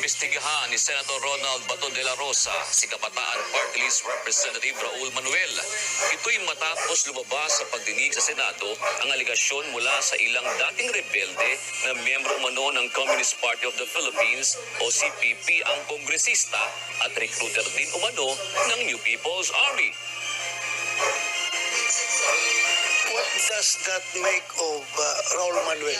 inimbestigahan ni Senator Ronald Bato de la Rosa si Kabataan Party List Representative Raul Manuel. Ito'y matapos lumabas sa pagdinig sa Senado ang aligasyon mula sa ilang dating rebelde na miyembro umano ng Communist Party of the Philippines o CPP ang kongresista at recruiter din umano ng New People's Army. What does that make of uh, Raul Manuel?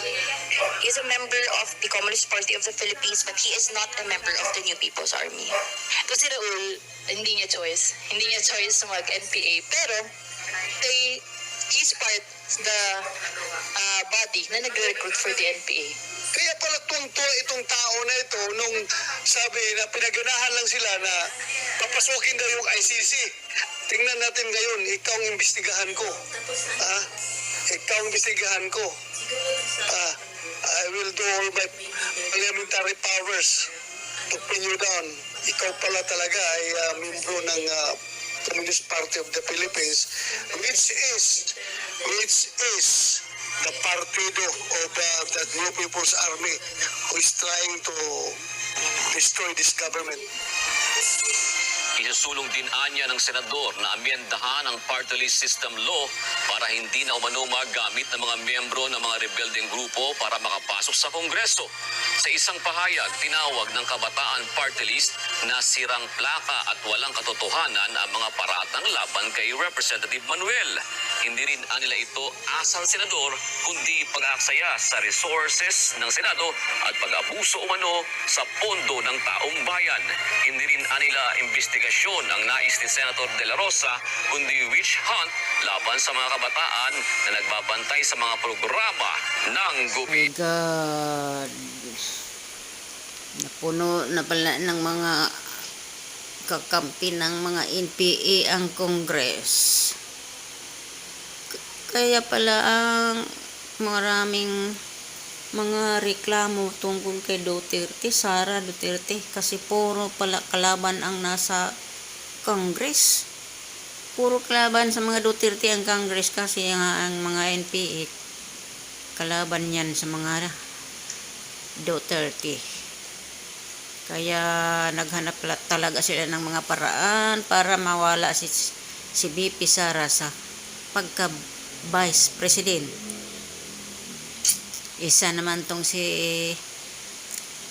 He is a member of the Communist Party of the Philippines, but he is not a member of the New People's Army. Ito si Raul, hindi niya choice. Hindi niya choice mag-NPA. Pero, they, he's part the uh, body na nagre-recruit for the NPA. Kaya pala tungto itong tao na ito nung sabi na pinaganahan lang sila na papasukin daw yung ICC. Tingnan natin ngayon, ikaw ang imbestigahan ko. Ah, ikaw ang imbestigahan ko. Ah, I will do all my parliamentary powers to pin you down. Ikaw pala talaga ay uh, membro ng ah, Communist Party of the Philippines, which is, which is the partido of uh, the New People's Army who is trying to destroy this government. Isusulong din anya ng senador na amyendahan ang party list system law para hindi na umano magamit ng mga miyembro ng mga rebeldeng grupo para makapasok sa Kongreso. Sa isang pahayag, tinawag ng kabataan party list na sirang plaka at walang katotohanan ang mga paratang laban kay Representative Manuel. Hindi rin anila ito asang senador, kundi pag-aaksaya sa resources ng Senado at pag-abuso umano sa pondo ng taong bayan. Hindi rin anila investigasyon ang nais ni Senator De La Rosa, kundi witch hunt laban sa mga kabataan na nagbabantay sa mga programa ng gobyerno. God. Napuno na pala ng mga kakampi ng mga NPA ang Congress. Kaya pala ang maraming mga reklamo tungkol kay Duterte, Sara Duterte, kasi puro pala kalaban ang nasa Congress. Puro kalaban sa mga Duterte ang Congress kasi nga ang mga NPA kalaban yan sa mga Duterte. Kaya naghanap la- talaga sila ng mga paraan para mawala si, si BP Sara sa pagka Vice President. Isa naman tong si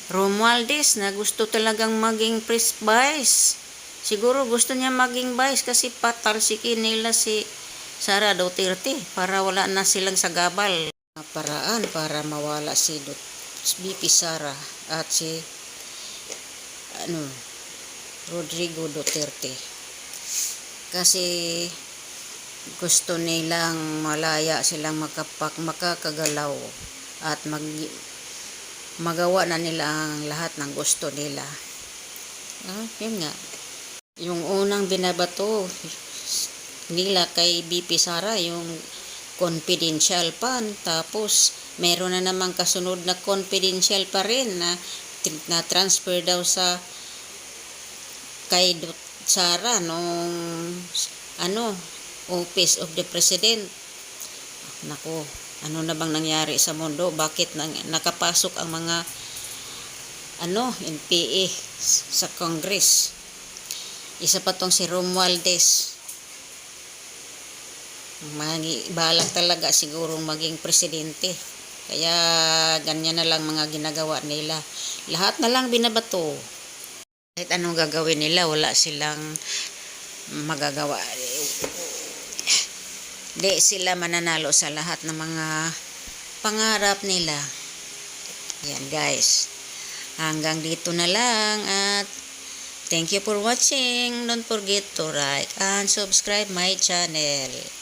Romualdez na gusto talagang maging vice. Siguro gusto niya maging vice kasi patalsikin nila si Sara Duterte para wala na silang sagabal paraan para mawala si Dut BP Sara at si ano Rodrigo Duterte. Kasi gusto nilang malaya silang makapak makakagalaw at mag magawa na nila ang lahat ng gusto nila. Ah, yun nga yung unang binabato nila kay BP Sara yung confidential pa tapos meron na namang kasunod na confidential pa rin na, na transfer daw sa kay Sara nung ano office of the president. Nako ano na bang nangyari sa mundo? Bakit nang, nakapasok ang mga ano NPA sa Congress isa pa tong si Romualdez Magi, balak talaga sigurong maging presidente. Kaya ganyan na lang mga ginagawa nila. Lahat na lang binabato. Kahit anong gagawin nila, wala silang magagawa. Di sila mananalo sa lahat ng mga pangarap nila. Yan guys. Hanggang dito na lang at thank you for watching. Don't forget to like and subscribe my channel.